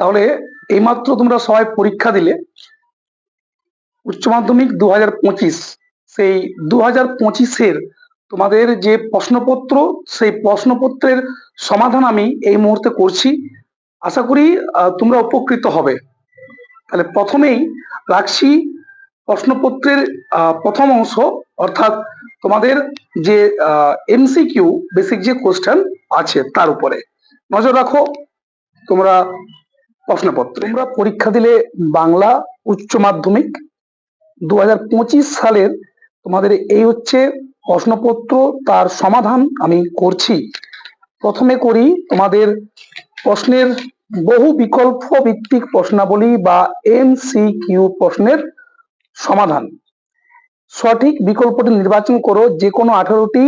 তাহলে এইমাত্র তোমরা সবাই পরীক্ষা দিলে উচ্চ মাধ্যমিক দু হাজার পঁচিশ, সেই দু হাজার পঁচিশের তোমাদের যে প্রশ্নপত্র, সেই প্রশ্নপত্রের সমাধান আমি এই মুহূর্তে করছি। আশা করি তোমরা উপকৃত হবে। তাহলে প্রথমেই রাখছি প্রশ্নপত্রের প্রথম অংশ, অর্থাৎ তোমাদের যে এমসিকিউ, বেসিক যে কোশ্চেন আছে তার উপরে। নজর রাখো, তোমরা প্রশ্নপত্র। তোমরা পরীক্ষা দিলে বাংলা উচ্চ মাধ্যমিক দু সালের তোমাদের এই হচ্ছে প্রশ্নপত্র, তার সমাধান আমি করছি। প্রথমে করি তোমাদের প্রশ্নের বহু বিকল্প ভিত্তিক প্রশ্নাবলী বা এমসিকিউ প্রশ্নের সমাধান। সঠিক বিকল্পটি নির্বাচন করো যে কোনো আঠারোটি।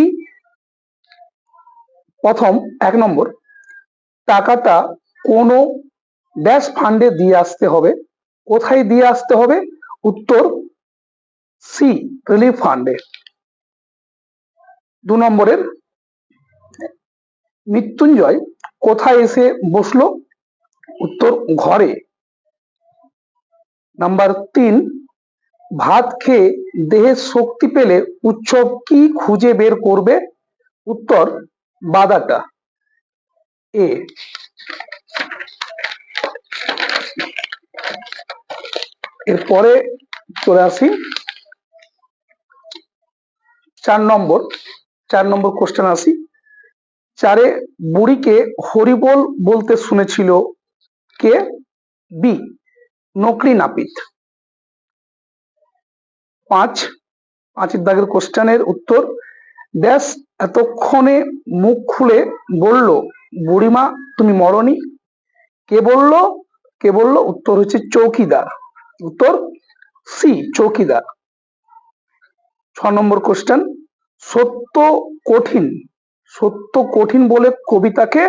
প্রথম, এক নম্বর, টাকাটা কোনো ড্যাশ ফান্ডে দিয়ে আসতে হবে। কোথায় দিয়ে আসতে হবে? উত্তর সি রিলিফ ফান্ডে দু নম্বরের মৃত্যুঞ্জয় কোথায় এসে বসল? উত্তর ঘরে। নাম্বার তিন, ভাত খেয়ে দেহে শক্তি পেলে উৎসব কি খুঁজে বের করবে? উত্তর বাদাটা। এ এরপরে চলে আসি চার নম্বর চার নম্বর কোশ্চেন আসি। চারে বুড়িকে হরিবোল বলতে শুনেছিল কে? বি, নকরি নাপিত। পাঁচ, পাঁচের দাগের কোশ্চেনের উত্তর ড্যাশ এতক্ষণে মুখ খুলে বলল, বুড়িমা, তুমি মরনি। কে বলল? কে বলল? উত্তর হচ্ছে চৌকিদার। উত্তর সি চৌকিদার। ছ নম্বর কোশ্চেন সত্য কঠিন। সত্য কঠিন বলে কবিতাকে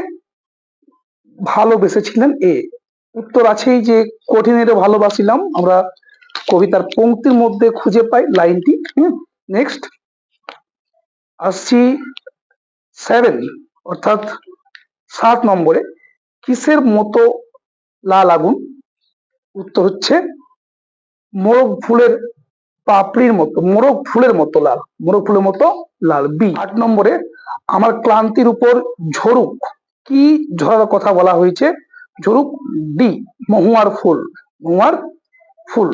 ভালোবেসেছিলেন এ। উত্তর আছেই যে, কঠিনের ভালোবাসিলাম, আমরা কবিতার পংক্তির মধ্যে খুঁজে পাই লাইনটি। নেক্সট আসছি সেভেন অর্থাৎ সাত নম্বরে। কিসের মতো লাল আগুন। উত্তর হচ্ছে মোরগ ফুলের পাপড়ির মতো, মোরগ ফুলের মতো লাল, মোরগ ফুলের মতো লাল। বি, আট নম্বরে, আমার ক্লান্তির উপর ঝরুক, কি ঝরার কথা বলা হয়েছে? ঝরুক ডি মহুয়ার ফুল মহুয়ার ফুল।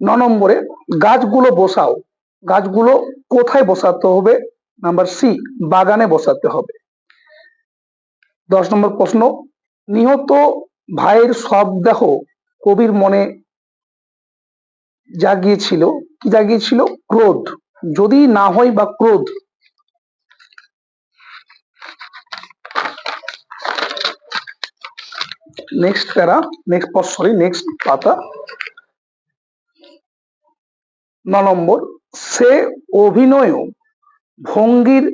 ন নম্বরে, গাছগুলো বসাও, গাছগুলো কোথায় বসাতে হবে? নাম্বার সি বাগানে বসাতে হবে। দশ নম্বর প্রশ্ন, নিহত ভাইয়ের সব দেহ কবির মনে জাগিয়েছিল। কি জাগিয়েছিল? ক্রোধ। যদি না হয় বা ক্রোধ। নেক্সট প্যারা নেক্সট সরি নেক্সট পাতা। ন নম্বর, সে অভিনয় ভঙ্গির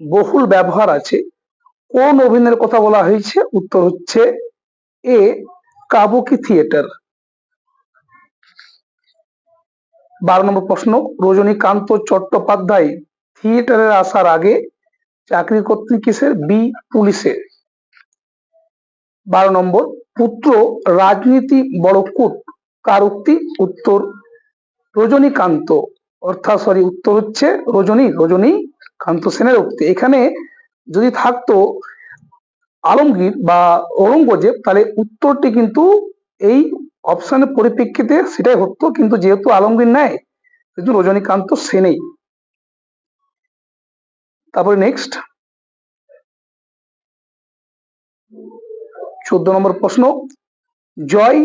বহুল ব্যবহার আছে। কোন অভিনয়ের কথা বলা হয়েছে? উত্তর হচ্ছে এ কাবুকি থিয়েটার। বারো নম্বর প্রশ্ন, রজনীকান্ত চট্টোপাধ্যায় থিয়েটারের আসার আগে চাকরি করতেন কিসের? বি পুলিশের বারো নম্বর, পুত্র রাজনীতি বড় কুট, কার উক্তি? উত্তর রজনীকান্ত। অর্থাৎ সরি উত্তর হচ্ছে রজনী রজনী কান্ত সেনের উক্তি। এখানে যদি থাকতো আলমগীর বা ঔরঙ্গজেব, তাহলে উত্তরটি কিন্তু এই অপশনের পরিপ্রেক্ষিতে সেটাই হতো, কিন্তু যেহেতু আলমগীর নেয় কিন্তু রজনীকান্ত সেনেই তারপরে নেক্সট চোদ্দ নম্বর প্রশ্ন, জয়,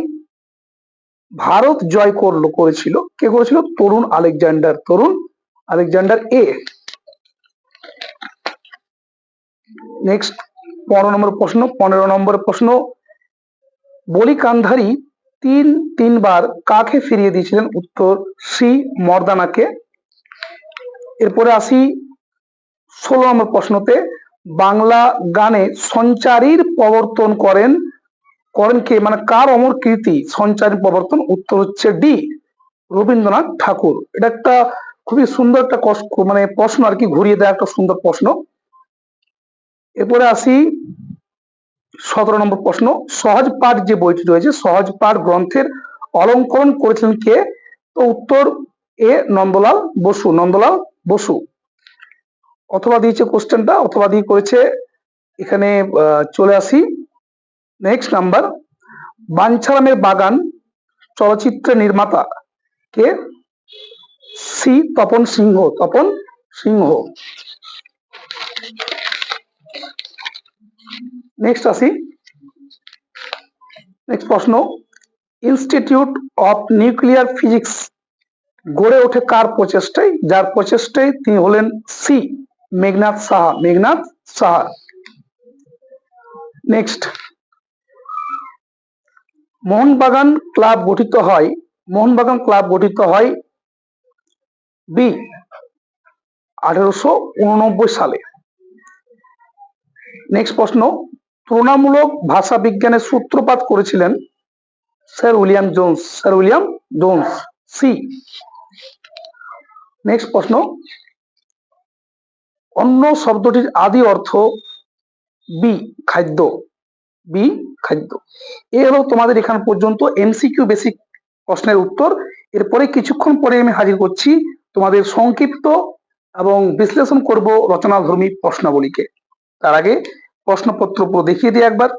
ভারত জয় করল, করেছিল। কে করেছিল? তরুণ আলেকজান্ডার। তরুণ আলেকজান্ডার এ নেক্সট পনেরো নম্বর প্রশ্ন, পনেরো নম্বর প্রশ্ন। বলি কান্ধারি তিন, তিনবার কাকে ফিরিয়ে দিয়েছিলেন? উত্তর, সি মর্দানাকে। এরপরে আসি ষোলো নম্বর প্রশ্নতে। বাংলা গানে সঞ্চারীর প্রবর্তন করেন করেন কে? মানে কার অমর কীর্তি? সঞ্চারী প্রবর্তন, উত্তর হচ্ছে ডি, রবীন্দ্রনাথ ঠাকুর। এটা একটা খুবই সুন্দর একটা মানে প্রশ্ন আর কি, ঘুরিয়ে দেওয়া একটা সুন্দর প্রশ্ন। এরপরে আসি সতেরো নম্বর প্রশ্ন, সহজ পাঠ যে বইটি রয়েছে, সহজ পাঠ গ্রন্থের অলঙ্করণ করেছিলেন কে? তো উত্তর এ নন্দলাল বসু নন্দলাল বসু। অথবা দিয়েছে কোশ্চেনটা অথবা দিয়ে করেছে, এখানে চলে আসি নেক্সট নাম্বার বাঞ্ছারামের বাগান চলচ্চিত্রের নির্মাতা কে? সি তপন সিংহ তপন সিংহ। নেক্সট আসি। নেক্সট প্রশ্ন। ইনস্টিটিউট অফ নিউক্লিয়ার ফিজিক্স গড়ে ওঠে কার প্রচেষ্টায়? যার প্রচেষ্টায় তিনি হলেন C Meghnad Saha. Meghnad Saha. Next Mohun Bagan club গঠিত হয়। মোহনবাগান ক্লাব গঠিত হয় বি আঠারোশো উননব্বই সালে। নেক্সট প্রশ্ন। তুলনামূলক ভাষা বিজ্ঞানের সূত্রপাত করেছিলেন sir William Jones. Sir William Jones C next প্রশ্ন। অন্য শব্দটির আদি অর্থ বি খাদ্য। বি খাদ্য। এ হলো তোমাদের এখান পর্যন্ত এমসিকিউ বেসিক প্রশ্নের উত্তর। এরপরে কিছুক্ষণ পরে আমি হাজির করছি তোমাদের সংক্ষিপ্ত এবং বিশ্লেষণ করব রচনাধর্মী প্রশ্নাবলীকে। তার আগে প্রশ্নপত্র পুরো দেখিয়ে দিই একবার।